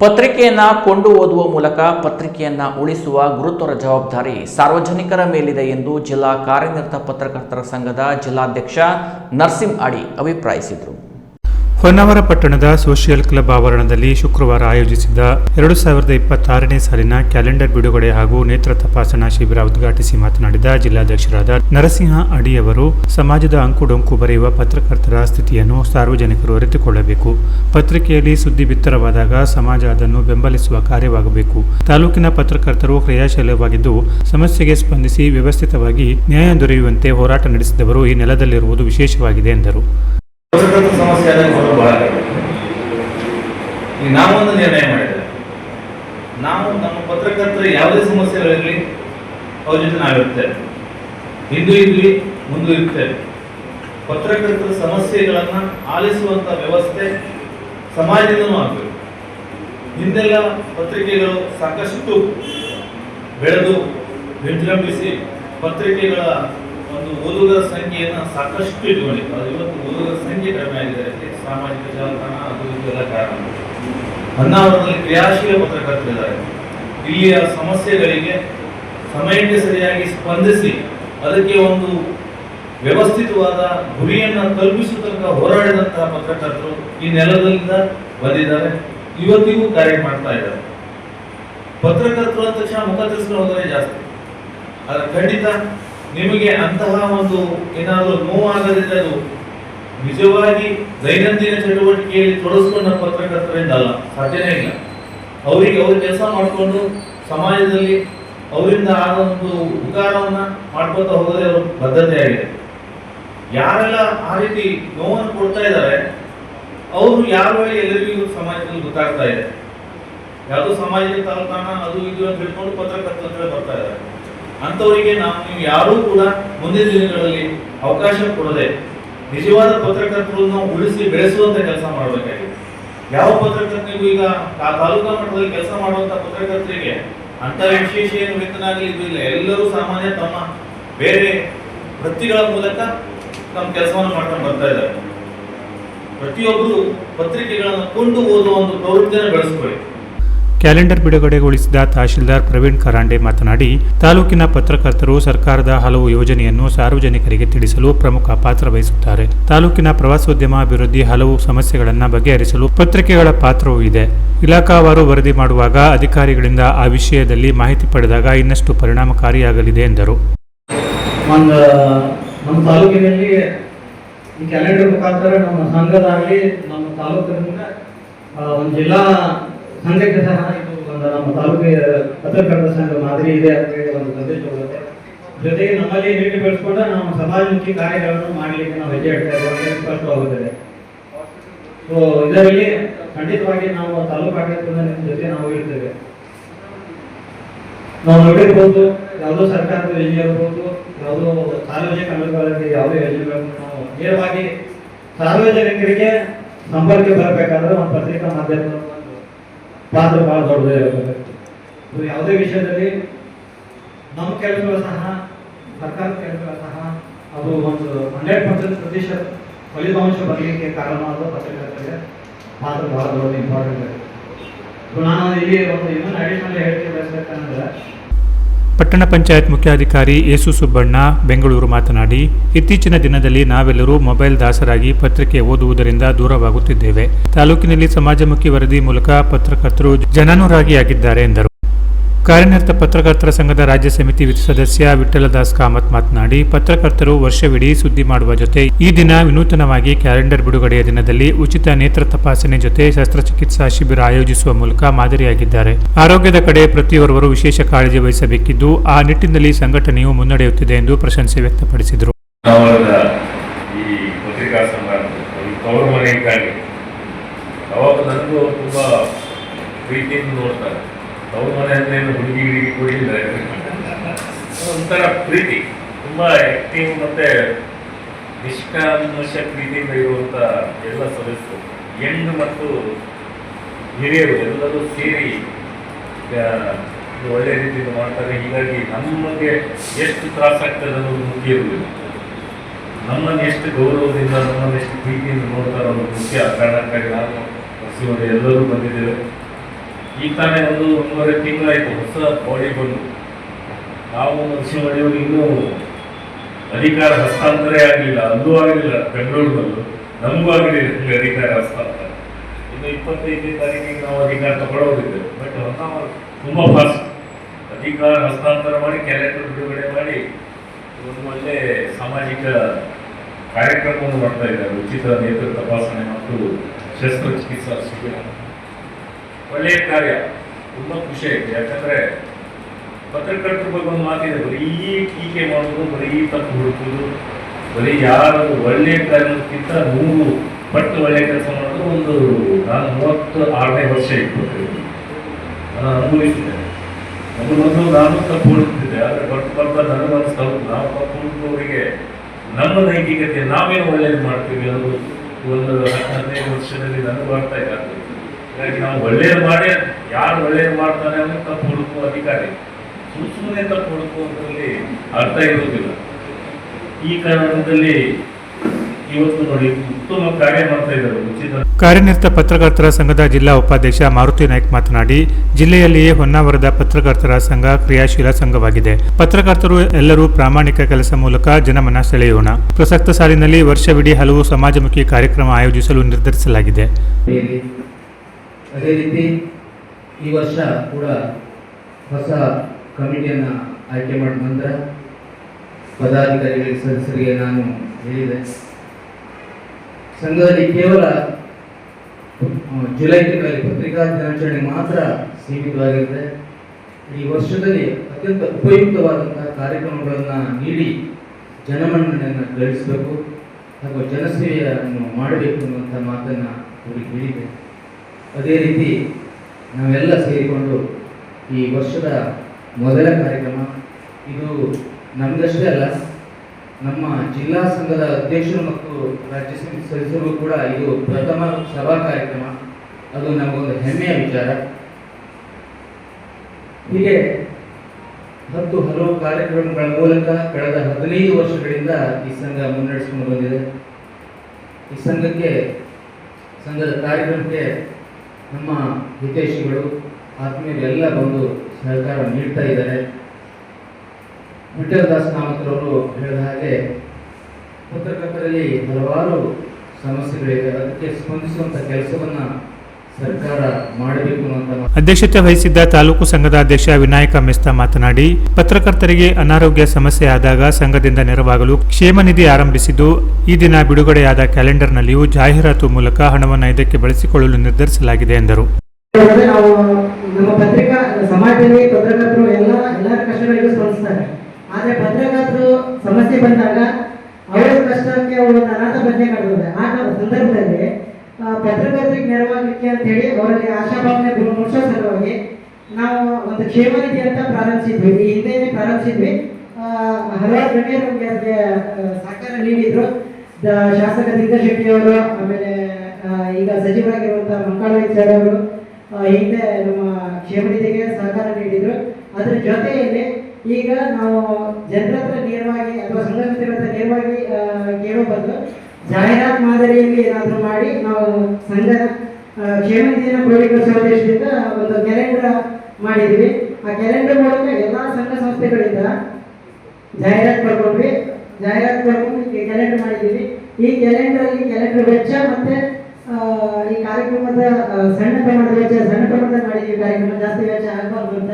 ಪತ್ರಿಕೆಯನ್ನ ಕೊಂಡು ಓದುವ ಮೂಲಕ ಪತ್ರಿಕೆಯನ್ನ ಉಳಿಸುವ ಗುರುತರ ಜವಾಬ್ದಾರಿ ಸಾರ್ವಜನಿಕರ ಮೇಲಿದೆ ಎಂದು ಜಿಲ್ಲಾ ಕಾರ್ಯನಿರತ ಪತ್ರಕರ್ತರ ಸಂಘದ ಜಿಲ್ಲಾಧ್ಯಕ್ಷ ನರಸಿಂಹ ಅಡಿ ಅಭಿಪ್ರಾಯಿಸಿದರು. ಹೊನ್ನಾವರ ಪಟ್ಟಣದ ಸೋಷಿಯಲ್ ಕ್ಲಬ್ ಆವರಣದಲ್ಲಿ ಶುಕ್ರವಾರ ಆಯೋಜಿಸಿದ್ದ ಎರಡು ಸಾವಿರದ ಇಪ್ಪತ್ತಾರನೇ ಸಾಲಿನ ಕ್ಯಾಲೆಂಡರ್ ಬಿಡುಗಡೆ ಹಾಗೂ ನೇತ್ರ ತಪಾಸಣಾ ಶಿಬಿರ ಉದ್ಘಾಟಿಸಿ ಮಾತನಾಡಿದ ಜಿಲ್ಲಾಧ್ಯಕ್ಷರಾದ ನರಸಿಂಹ ಅಡಿಯವರು ಸಮಾಜದ ಅಂಕುಡೊಂಕು ಬರೆಯುವ ಪತ್ರಕರ್ತರ ಸ್ಥಿತಿಯನ್ನು ಸಾರ್ವಜನಿಕರು ಅರಿತುಕೊಳ್ಳಬೇಕು. ಪತ್ರಿಕೆಯಲ್ಲಿ ಸುದ್ದಿ ಬಿತ್ತರವಾದಾಗ ಸಮಾಜ ಅದನ್ನು ಬೆಂಬಲಿಸುವ ಕಾರ್ಯವಾಗಬೇಕು. ತಾಲೂಕಿನ ಪತ್ರಕರ್ತರು ಕ್ರಿಯಾಶೀಲವಾಗಿದ್ದು, ಸಮಸ್ಯೆಗೆ ಸ್ಪಂದಿಸಿ ವ್ಯವಸ್ಥಿತವಾಗಿ ನ್ಯಾಯ ದೊರೆಯುವಂತೆ ಹೋರಾಟ ನಡೆಸಿದವರು ಈ ನೆಲದಲ್ಲಿರುವುದು ವಿಶೇಷವಾಗಿದೆ ಎಂದರು. ಸಮಸ್ಯೆ ಆದಾಗ ಮೊದಲು ಬಹಳ. ಈಗ ನಾವೊಂದು ನಿರ್ಣಯ ಮಾಡಿದ್ದೇವೆ. ನಾವು ನಮ್ಮ ಪತ್ರಕರ್ತರ ಯಾವುದೇ ಸಮಸ್ಯೆಗಳಿರಲಿ ಅವ್ರ ಜೊತೆ ನಾವಿರ್ತೇವೆ ಹಿಂದೂ ಇರಲಿ, ಮುಂದೂ ಇರ್ತೇವೆ. ಪತ್ರಕರ್ತರ ಸಮಸ್ಯೆಗಳನ್ನು ಆಲಿಸುವಂಥ ವ್ಯವಸ್ಥೆ ಸಮಾಜದಿಂದನೂ ಆಗಬೇಕು. ಹಿಂದೆಲ್ಲ ಪತ್ರಿಕೆಗಳು ಸಾಕಷ್ಟು ಬೆಳೆದು ವಿಜೃಂಭಿಸಿ ಪತ್ರಿಕೆಗಳ ಒಂದು ಓದುಗರ ಸಂಖ್ಯೆಯನ್ನು ಸಾಕಷ್ಟು ಇಟ್ಕೊಂಡಿತ್ತು ಅದು ಇವತ್ತು ಓದುಗರ ಸಂಖ್ಯೆ ಕಡಿಮೆ ಆಗಿದೆ. ಸಾಮಾಜಿಕ ಜಾಲತಾಣ ಅದು ಇದೆಲ್ಲ ಕಾರಣ. ಹೊನ್ನಾವರದಲ್ಲಿ ಕ್ರಿಯಾಶೀಲ ಪತ್ರಕರ್ತರಿದ್ದಾರೆ ಇಲ್ಲಿಯ ಸಮಸ್ಯೆಗಳಿಗೆ ಸಮಯಕ್ಕೆ ಸರಿಯಾಗಿ ಸ್ಪಂದಿಸಿ ಅದಕ್ಕೆ ಒಂದು ವ್ಯವಸ್ಥಿತವಾದ ಗುರಿಯನ್ನು ತಲುಪಿಸುವ ತನಕ ಹೋರಾಡಿದಂತಹ ಪತ್ರಕರ್ತರು ಈ ನೆಲದಿಂದ ಬಂದಿದ್ದಾರೆ. ಇವತ್ತಿಗೂ ಕಾರ್ಯ ಮಾಡ್ತಾ ಇದ್ದಾರೆ. ಪತ್ರಕರ್ತರು ಅಂತ ಮುಖ ತಿಳಿಸ್ಕೊಂಡು ಹೋದರೆ ಜಾಸ್ತಿ. ಆದರೆ ಖಂಡಿತ ನಿಮಗೆ ಅಂತಹ ಒಂದು ಏನಾದರೂ ನೋವಾಗದಿದ್ದರೆ ನಿಜವಾಗಿ ದೈನಂದಿನ ಚಟುವಟಿಕೆಯಲ್ಲಿ ತೊಡಗಿಸ್ಕೊಂಡ ಪತ್ರಕರ್ತರಿಂದ ಅಲ್ಲ, ಸಾಧ್ಯನೇ ಇಲ್ಲ. ಅವರಿಗೆ ಅವ್ರ ಕೆಲಸ ಮಾಡಿಕೊಂಡು ಸಮಾಜದಲ್ಲಿ ಅವರಿಂದ ಆದ ಒಂದು ಉಪಕಾರವನ್ನು ಮಾಡ್ಕೊತಾ ಹೋದರೆ ಅವ್ರ ಬದ್ಧತೆ ಆಗಿದೆ ಯಾರೆಲ್ಲ ಆ ರೀತಿ ನೋವನ್ನು ಕೊಡ್ತಾ ಇದ್ದಾರೆ, ಅವರು ಯಾರ ವೇಳೆ ಎಲ್ಲರಿಗೂ ಸಮಾಜದಲ್ಲಿ ಗೊತ್ತಾಗ್ತಾ ಇದೆ. ಯಾವುದೋ ಸಮಾಜದ ತಾಲೂಕಾನ ಅದು ಇದು ಅಂತ ಹೇಳ್ಕೊಂಡು ಪತ್ರಕರ್ತರ ಬರ್ತಾ ಇದ್ದಾರೆ. ಅಂಥವರಿಗೆ ನಾವು ನೀವು ಯಾರೂ ಕೂಡ ಮುಂದಿನ ದಿನಗಳಲ್ಲಿ ಅವಕಾಶ ಕೊಡದೆ ನಿಜವಾದ ಪತ್ರಕರ್ತರನ್ನು ಉಳಿಸಿ ಬೆಳೆಸುವಂತ ಕೆಲಸ ಮಾಡಬೇಕಾಗಿದೆ. ಯಾವ ಪತ್ರಕರ್ತನಿಗೂ ಈಗ ತಾಲೂಕಾ ಮಟ್ಟದಲ್ಲಿ ಕೆಲಸ ಮಾಡುವಂತ ಪತ್ರಕರ್ತರಿಗೆ ಅಂತ ವಿಶೇಷ ಏನು ವೇತನ ಆಗಲಿ ಇದು ಇಲ್ಲ. ಎಲ್ಲರೂ ಸಾಮಾನ್ಯ ತಮ್ಮ ಬೇರೆ ವೃತ್ತಿಗಳ ಮೂಲಕ ತಮ್ಮ ಕೆಲಸವನ್ನು ಮಾಡ್ಕೊಂಡು ಬರ್ತಾ ಇದ್ದಾರೆ. ಪ್ರತಿಯೊಬ್ಬರು ಪತ್ರಿಕೆಗಳನ್ನು ಕೊಂಡು ಓದುವ ಒಂದು ಪ್ರವೃತ್ತಿಯನ್ನು ಬೆಳೆಸ್ಕೊಳ್ಳಿ. ಕ್ಯಾಲೆಂಡರ್ ಬಿಡುಗಡೆಗೊಳಿಸಿದ ತಹಶೀಲ್ದಾರ್ ಪ್ರವೀಣ್ ಕರಾಂಡೆ ಮಾತನಾಡಿ, ತಾಲೂಕಿನ ಪತ್ರಕರ್ತರು ಸರ್ಕಾರದ ಹಲವು ಯೋಜನೆಯನ್ನು ಸಾರ್ವಜನಿಕರಿಗೆ ತಿಳಿಸಲು ಪ್ರಮುಖ ಪಾತ್ರ ವಹಿಸುತ್ತಾರೆ. ತಾಲೂಕಿನ ಪ್ರವಾಸೋದ್ಯಮ ಅಭಿವೃದ್ಧಿ ಹಲವು ಸಮಸ್ಯೆಗಳನ್ನು ಬಗೆಹರಿಸಲು ಪತ್ರಿಕೆಗಳ ಪಾತ್ರವೂ ಇದೆ. ಇಲಾಖಾವಾರು ವರದಿ ಮಾಡುವಾಗ ಅಧಿಕಾರಿಗಳಿಂದ ಆ ವಿಷಯದಲ್ಲಿ ಮಾಹಿತಿ ಪಡೆದಾಗ ಇನ್ನಷ್ಟು ಪರಿಣಾಮಕಾರಿಯಾಗಲಿದೆ ಎಂದರು. ನಮ್ಮ ತಾಲೂಕಿನಲ್ಲಿ ಈ ಕ್ಯಾಲೆಂಡರ್ ಮುಖಾಂತರ ನಮ್ಮ ಸಂಘದಾಗಲಿ ನಮ್ಮ ತಾಲೂಕಿನಿಂದ ಒಂದು ಜಿಲ್ಲಾ ಸಂಘಕ್ಕೆ ಸಹ ಇದು ಒಂದು ನಮ್ಮ ತಾಲೂಕಿನ ಪತ್ರಕರ್ತರ ಸಂಘ ಮಾದರಿ ಇದೆ ಅಂತ ಹೇಳಿ ಒಂದು ಸಂದೇಶ ಹೋಗುತ್ತೆ ಜೊತೆಗೆ ನಮ್ಮಲ್ಲಿ ನೀಡಿ ಬೆಳೆಸ್ಕೊಂಡು ನಾವು ಸಮಾಜಮುಖಿ ಕಾರ್ಯಗಳನ್ನು ಮಾಡಲಿಕ್ಕೆ ನಾವು ಹೆಜ್ಜೆ ಇಡ್ತಾ ಇದ್ದೇವೆ ಸ್ಪಷ್ಟವಾಗುತ್ತದೆ ಸೊ ಇದರಲ್ಲಿ ಖಂಡಿತವಾಗಿ ನಾವು ತಾಲೂಕು ಆಡಳಿತದ ನಿಮ್ಮ ಜೊತೆ ನಾವು ಇರ್ತೇವೆ. ನಾವು ನೋಡಿರ್ಬೋದು ಯಾವುದೋ ಸರ್ಕಾರದ ಯೋಜನೆ ಇರ್ಬೋದು, ಯಾವುದೋ ಸಾರ್ವಜನಿಕ ಅನುಕೂಲಕ್ಕೆ ಯಾವುದೇ ಯೋಜನೆಗಳನ್ನು ನಾವು ನೇರವಾಗಿ ಸಾರ್ವಜನಿಕರಿಗೆ ಸಂಪರ್ಕ ಬರಬೇಕಾದ್ರೆ ಒಂದು ಪತ್ರಿಕಾ ಮಾಧ್ಯಮದ ಒಂದು ಪಾತ್ರ ಬಹಳ ದೊಡ್ಡದೇ ಇರಬೇಕು ಸೊ ಯಾವುದೇ ವಿಷಯದಲ್ಲಿ ನಮ್ಮ ಕೆಲಸಗಳು ಸಹ, ಸರ್ಕಾರದ ಕೆಲಸಗಳು ಸಹ, ಅದು ಒಂದು ಹಂಡ್ರೆಡ್ ಪರ್ಸೆಂಟ್ ಪ್ರತಿಶತ ಫಲಿತಾಂಶ ಬರಲಿಕ್ಕೆ ಕಾರಣವಾದ ಪತ್ರಕರ್ತರಿಗೆ ಪಾತ್ರ ಬಹಳ ದೊಡ್ಡ ಇಂಪಾರ್ಟೆಂಟ್ ಇದೆ ನಾನು ಇಲ್ಲಿ ಒಂದು ಇನ್ನೊಂದು ಅಡಿಷನಲ್ ಹೇಳ್ತೀವಿ ಬಯಸ್ಬೇಕಂದ್ರೆ ಪಟ್ಟಣ ಪಂಚಾಯತ್ ಮುಖ್ಯಾಧಿಕಾರಿ ಯೇಸು ಸುಬ್ಬಣ್ಣ ಬೆಂಗಳೂರು ಮಾತನಾಡಿ, ಇತ್ತೀಚಿನ ದಿನದಲ್ಲಿ ನಾವೆಲ್ಲರೂ ಮೊಬೈಲ್ ದಾಸರಾಗಿ ಪತ್ರಿಕೆ ಓದುವುದರಿಂದ ದೂರವಾಗುತ್ತಿದ್ದೇವೆ. ತಾಲೂಕಿನಲ್ಲಿ ಸಮಾಜಮುಖಿ ವರದಿ ಮೂಲಕ ಪತ್ರಕರ್ತರು ಜನಾನುರಾಗಿಯಾಗಿದ್ದಾರೆ ಎಂದರು. ಕಾರ್ಯನಿರತ ಪತ್ರಕರ್ತರ ಸಂಘದ ರಾಜ್ಯ ಸಮಿತಿ ಸದಸ್ಯ ವಿಠಲದಾಸ್ ಕಾಮತ್ ಮಾತನಾಡಿ, ಪತ್ರಕರ್ತರು ವರ್ಷವಿಡೀ ಸುದ್ದಿ ಮಾಡುವ ಜೊತೆ ಈ ದಿನ ವಿನೂತನವಾಗಿ ಕ್ಯಾಲೆಂಡರ್ ಬಿಡುಗಡೆಯ ದಿನದಲ್ಲಿ ಉಚಿತ ನೇತ್ರ ತಪಾಸಣೆ ಜೊತೆ ಶಸ್ತ್ರಚಿಕಿತ್ಸಾ ಶಿಬಿರ ಆಯೋಜಿಸುವ ಮೂಲಕ ಮಾದರಿಯಾಗಿದ್ದಾರೆ. ಆರೋಗ್ಯದ ಕಡೆ ಪ್ರತಿಯೊರ್ವರು ವಿಶೇಷ ಕಾಳಜಿ ವಹಿಸಬೇಕಿದ್ದು, ಆ ನಿಟ್ಟಿನಲ್ಲಿ ಸಂಘಟನೆಯು ಮುನ್ನಡೆಯುತ್ತಿದೆ ಎಂದು ಪ್ರಶಂಸೆ ವ್ಯಕ್ತಪಡಿಸಿದರು. ಪ್ರೀತಿಯಿಂದ ನೋಡ್ತಾರೆ. ತವರು ಮನೆ ಅಂದ್ರೆ ಹುಡುಗಿ ಕೊಡಿಲ್ಲ ಒಂಥರ ಪ್ರೀತಿ, ತುಂಬ ಆ್ಯಕ್ಟಿವ್ ಮತ್ತೆ ನಿಷ್ಕಾಮಶ ಪ್ರೀತಿ ಇರುವಂಥ ಎಲ್ಲ ಸದಸ್ಯರು, ಹೆಣ್ಣು ಮತ್ತು ಹಿರಿಯರು ಎಲ್ಲರೂ ಸೇರಿ ಒಳ್ಳೆ ರೀತಿಯಿಂದ ಮಾಡ್ತಾರೆ. ಹೀಗಾಗಿ ನಮಗೆ ಎಷ್ಟು ತ್ರಾಸಾಗ್ತದೆ ಅನ್ನೋದು ಮುಖ್ಯ ಇರುವುದಿಲ್ಲ. ನಮ್ಮನ್ನು ಎಷ್ಟು ಗೌರವದಿಂದ, ನಮ್ಮನ್ನು ಎಷ್ಟು ಪ್ರೀತಿಯಿಂದ ನೋಡ್ತಾರೋ ಅನ್ನೋದು ಮುಖ್ಯ. ಕಾರಣಕ್ಕಾಗಿ ನಾನು ಎಲ್ಲರೂ ಬಂದಿದ್ದೇವೆ. ಈಗ ತಾನೇ ಒಂದು ಒಂದೂವರೆ ತಿಂಗಳಾಯಿತು ಹೊಸ ಬಾಡಿ ಬಂದು. ನಾವು ನರಸಿಂಹಡಿಯವರು ಇನ್ನೂ ಅಧಿಕಾರ ಹಸ್ತಾಂತರ ಆಗಲಿಲ್ಲ, ಅಂದೂ ಆಗಲಿಲ್ಲ, ಬೆಂಗಳೂರಿನಲ್ಲೂ. ನಮಗೂ ಇಲ್ಲಿ ಅಧಿಕಾರ ಹಸ್ತಾಂತರ. ಇನ್ನು ಇಪ್ಪತ್ತೈದನೇ ತಾರೀಕಿಗೆ ನಾವು ಅಧಿಕಾರ ತಗೊಳ್ಳೋದಿದ್ದೇವೆ ಬಟ್ ಹೊಸ ತುಂಬ ಫಾಸ್ಟ್ ಅಧಿಕಾರ ಹಸ್ತಾಂತರ ಮಾಡಿ ಕ್ಯಾಲೆಂಡರ್ ಬಿಡುಗಡೆ ಮಾಡಿ ಒಂದು ಒಳ್ಳೆ ಸಾಮಾಜಿಕ ಕಾರ್ಯಕ್ರಮವನ್ನು ಮಾಡ್ತಾ ಇದ್ದಾರೆ. ಉಚಿತ ನೇತ್ರ ತಪಾಸಣೆ ಮತ್ತು ಶಸ್ತ್ರಚಿಕಿತ್ಸಾ ಶಿಬಿರ. ಒಳ್ಳೆಯ ಕಾರ್ಯ. ತುಂಬ ಖುಷಿ ಆಯ್ತು. ಯಾಕಂದ್ರೆ ಪತ್ರಕರ್ತರ ಬಗ್ಗೆ ಒಂದು ಮಾತಿದೆ, ಬರೀ ಟೀಕೆ ಮಾಡೋದು ಬರೀ ತಪ್ಪು ಹುಡುಕುದು ಬರೀ ಯಾರು ಒಳ್ಳೆಯ ಕಾರ್ಯಕ್ಕಿಂತ ನೂರು ಪಟ್ಟು ಒಳ್ಳೆಯ ಕೆಲಸ ಮಾಡೋದು ಒಂದು ನಾನು ಮೂವತ್ತು ಆರನೇ ವರ್ಷ ಇತ್ತು ನಾನು ಅನುಭವಿಸಿದೆ ಅದು ಮೊದಲು ನಾನು ತಪ್ಪು ಹುಡುಕ್ತಿದ್ದೆ, ಆದರೆ ಬರ್ತಾ ಬರ್ತಾ ನನಗೆ ಅನಿಸ್ತಾ ನಾವು ತಪ್ಪು ಹುಡುಕುವವರಿಗೆ ನಮ್ಮ ನೈತಿಕತೆ, ನಾವೇನು ಒಳ್ಳೇದು ಮಾಡ್ತೀವಿ ಅನ್ನೋದು ಒಂದು ಹದಿನೈದು ವರ್ಷದಲ್ಲಿ ನನಗೂ ಬರ್ತಾ ಆಯ್ತು ನಾವು ಮಾಡಿ, ಯಾರು ಒಳ್ಳೇದು ಅಂದ್ರೆ ತಪ್ಪು ಅಧಿಕಾರಿ. ತಪ್ಪು ಅರ್ಥ ಇರುವುದಿಲ್ಲ. ಈ ಕಾರಣದಲ್ಲಿ ಕಾರ್ಯನಿರತ ಪತ್ರಕರ್ತರ ಸಂಘದ ಜಿಲ್ಲಾ ಉಪಾಧ್ಯಕ್ಷ ಮಾರುತಿ ನಾಯ್ಕ್ ಮಾತನಾಡಿ, ಜಿಲ್ಲೆಯಲ್ಲಿಯೇ ಹೊನ್ನಾವರದ ಪತ್ರಕರ್ತರ ಸಂಘ ಕ್ರಿಯಾಶೀಲ ಸಂಘವಾಗಿದೆ. ಪತ್ರಕರ್ತರು ಎಲ್ಲರೂ ಪ್ರಾಮಾಣಿಕ ಕೆಲಸ ಮೂಲಕ ಜನಮನ ಸೆಳೆಯೋಣ. ಪ್ರಸಕ್ತ ಸಾಲಿನಲ್ಲಿ ವರ್ಷವಿಡೀ ಹಲವು ಸಮಾಜಮುಖಿ ಕಾರ್ಯಕ್ರಮ ಆಯೋಜಿಸಲು ನಿರ್ಧರಿಸಲಾಗಿದೆ. ಅದೇ ರೀತಿ ಈ ವರ್ಷ ಕೂಡ ಹೊಸ ಕಮಿಟಿಯನ್ನು ಆಯ್ಕೆ ಮಾಡಿದ ನಂತರ ಪದಾಧಿಕಾರಿಗಳಿಗೆ ಸದಸ್ಯರಿಗೆ ನಾನು ಹೇಳಿದೆ. ಸಂಘದಲ್ಲಿ ಕೇವಲ ಜುಲೈ ತಿಂಗಳಲ್ಲಿ ಪತ್ರಿಕಾ ದಿನಾಚರಣೆ ಮಾತ್ರ ಸೀಮಿತವಾಗಿರುತ್ತೆ. ಈ ವರ್ಷದಲ್ಲಿ ಅತ್ಯಂತ ಉಪಯುಕ್ತವಾದಂತಹ ಕಾರ್ಯಕ್ರಮಗಳನ್ನು ನೀಡಿ ಜನಮನ್ನಣೆಯನ್ನು ಗಳಿಸಬೇಕು ಹಾಗೂ ಜನಸೇವೆಯನ್ನು ಮಾಡಬೇಕು ಅನ್ನುವಂಥ ಮಾತನ್ನು ಅವರಿಗೆ ಹೇಳಿದೆ ಅದೇ ರೀತಿ ನಾವೆಲ್ಲ ಸೇರಿಕೊಂಡು ಈ ವರ್ಷದ ಮೊದಲ ಕಾರ್ಯಕ್ರಮ, ಇದು ನಮ್ಮದಷ್ಟೇ ಅಲ್ಲ, ನಮ್ಮ ಜಿಲ್ಲಾ ಸಂಘದ ಅಧ್ಯಕ್ಷರು ಮತ್ತು ರಾಜ್ಯ ಸಮಿತಿ ಸದಸ್ಯರು ಕೂಡ ಇದು ಪ್ರಥಮ ಸಭಾ ಕಾರ್ಯಕ್ರಮ. ಅದು ನಮಗೊಂದು ಹೆಮ್ಮೆಯ ವಿಚಾರ. ಹೀಗೆ ಹತ್ತು ಹಲವು ಕಾರ್ಯಕ್ರಮಗಳ ಮೂಲಕ ಕಳೆದ ಹದಿನೈದು ವರ್ಷಗಳಿಂದ ಈ ಸಂಘ ಮುನ್ನಡೆಸಿಕೊಂಡು ಬಂದಿದೆ. ಈ ಸಂಘಕ್ಕೆ, ಸಂಘದ ಕಾರ್ಯಕ್ರಮಕ್ಕೆ ನಮ್ಮ ಹಿತೈಷಿಗಳು ಆತ್ಮೀಯರೆಲ್ಲ ಬಂದು ಸಹಕಾರ ನೀಡ್ತಾ ಇದ್ದಾರೆ. ವಿಠಲದಾಸ್ ಕಾಮತ್ರವರು ಹೇಳಿದ ಹಾಗೆ ಪತ್ರಕರ್ತರಲ್ಲಿ ಹಲವಾರು ಸಮಸ್ಯೆಗಳಿವೆ. ಅದಕ್ಕೆ ಸ್ಪಂದಿಸುವಂಥ ಕೆಲಸವನ್ನ ಸರ್ಕಾರ ಮಾತು ಅಧ್ಯಕ್ಷತೆ ವಹಿಸಿದ್ದ ತಾಲೂಕು ಸಂಘದ ಅಧ್ಯಕ್ಷ ವಿನಾಯಕ ಮೆಸ್ತಾ ಮಾತನಾಡಿ, ಪತ್ರಕರ್ತರಿಗೆ ಅನಾರೋಗ್ಯ ಸಮಸ್ಯೆ ಆದಾಗ ಸಂಘದಿಂದ ನೆರವಾಗಲು ಕ್ಷೇಮ ನಿಧಿ ಆರಂಭಿಸಿದ್ದು, ಈ ದಿನ ಬಿಡುಗಡೆಯಾದ ಕ್ಯಾಲೆಂಡರ್ನಲ್ಲಿಯೂ ಜಾಹೀರಾತು ಮೂಲಕ ಹಣವನ್ನು ಇದಕ್ಕೆ ಬಳಸಿಕೊಳ್ಳಲು ನಿರ್ಧರಿಸಲಾಗಿದೆ ಎಂದರು. ಸಮಸ್ಯೆ ಬಂದಾಗ ಅವರ ಕಷ್ಟಕ್ಕೆ ಅವರು ಅನಾಥ ಬಂದೇ ಕಾಣ್ತದೆ ಆ ಸಂದರ್ಭದಲ್ಲಿ ಪತ್ರಕರ್ತರಿಗೆ ನೆರವಾಗಲಿಕ್ಕೆ ಅಂತ ಹೇಳಿ ಅವರಲ್ಲಿ ಆಶಾಭಾವನೆ ಮೂಡಿಸೋ ಸಲುವಾಗಿ ನಾವು ಒಂದು ಕ್ಷೇಮ ನಿಧಿ ಅಂತ ಪ್ರಾರಂಭಿಸಿದ್ವಿ. ಈ ಹಿಂದೆಯೇ ಪ್ರಾರಂಭಿಸಿದ್ವಿ. ಹಲವಾರು ಗಣ್ಯರು ನಮಗೆ ಅದಕ್ಕೆ ಸಹಕಾರ ನೀಡಿದ್ರು. ಶಾಸಕ ಶೆಟ್ಟಿ ಅವರು, ಆಮೇಲೆ ಈಗ ಸಚಿವರಾಗಿರುವಂತಹ ಮಂಕಾಳವಿ ಸರ್ ಅವರು ಹಿಂದೆ ನಮ್ಮ ಕ್ಷೇಮ ನಿಧಿಗೆ ಸಹಕಾರ ನೀಡಿದ್ರು. ಅದರ ಜೊತೆಯಲ್ಲಿ ಈಗ ನಾವು ಜನರ ಹತ್ರ ನೇರವಾಗಿ ಅಥವಾ ಹತ್ರ ನೇರವಾಗಿ ಕೇಳೋ ಬದಲು ಜಾಹೀರಾತು ಮಾದರಿಯಲ್ಲಿ ಏನಾದರೂ ಮಾಡಿ ನಾವು ಸಂಘ ಆ, ಕ್ಷೇಮ ನಿಧಿಯನ್ನು ಕ್ರೋಢೀಕರಿಸುವ ಒಂದು ಕ್ಯಾಲೆಂಡರ್ ಮಾಡಿದ್ವಿ. ಆ ಕ್ಯಾಲೆಂಡರ್ ಮೂಲಕ ಎಲ್ಲ ಸಂಘ ಸಂಸ್ಥೆಗಳಿಂದ ಜಾಹೀರಾತು ಪಡ್ಕೊಂಡ್ವಿ. ಜಾಹೀರಾತು ಪಡ್ಕೊಂಡು ಕ್ಯಾಲೆಂಡರ್ ಮಾಡಿದ್ದೀವಿ ಈ ಕ್ಯಾಲೆಂಡರ್ ಅಲ್ಲಿ ಕ್ಯಾಲೆಂಡರ್ ವೆಚ್ಚ ಮತ್ತೆ ಈ ಕಾರ್ಯಕ್ರಮದ ಸಣ್ಣ ಪ್ರಮಾಣದ ವೆಚ್ಚ ಸಣ್ಣ ಪ್ರಮಾಣದ ಮಾಡಿದ್ದೀವಿ ಕಾರ್ಯಕ್ರಮ ಜಾಸ್ತಿ ವೆಚ್ಚ ಆಗಬಾರ್ದು ಅಂತ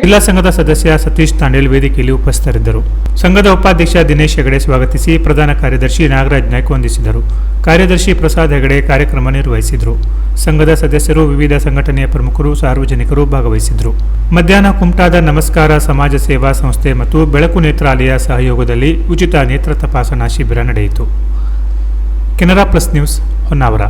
ಜಿಲ್ಲಾ ಸಂಘದ ಸದಸ್ಯ ಸತೀಶ್ ತಾಂಡೇಲ್ ವೇದಿಕೆಯಲ್ಲಿ ಉಪಸ್ಥಿತರಿದ್ದರು. ಸಂಘದ ಉಪಾಧ್ಯಕ್ಷ ದಿನೇಶ್ ಹೆಗಡೆ ಸ್ವಾಗತಿಸಿ ಪ್ರಧಾನ ಕಾರ್ಯದರ್ಶಿ ನಾಗರಾಜ್ ನಾಯ್ಕ್ ವಂದಿಸಿದರು. ಕಾರ್ಯದರ್ಶಿ ಪ್ರಸಾದ್ ಹೆಗಡೆ ಕಾರ್ಯಕ್ರಮ ನಿರ್ವಹಿಸಿದರು. ಸಂಘದ ಸದಸ್ಯರು ವಿವಿಧ ಸಂಘಟನೆಯ ಪ್ರಮುಖರು, ಸಾರ್ವಜನಿಕರು ಭಾಗವಹಿಸಿದರು ಮಧ್ಯಾಹ್ನ ಕುಮಟಾದ ನಮಸ್ಕಾರ ಸಮಾಜ ಸೇವಾ ಸಂಸ್ಥೆ ಮತ್ತು ಬೆಳಕು ನೇತ್ರಾಲಯ ಸಹಯೋಗದಲ್ಲಿ ಉಚಿತ ನೇತ್ರ ತಪಾಸಣಾ ಶಿಬಿರ ನಡೆಯಿತು. Canara plus news Honnavar.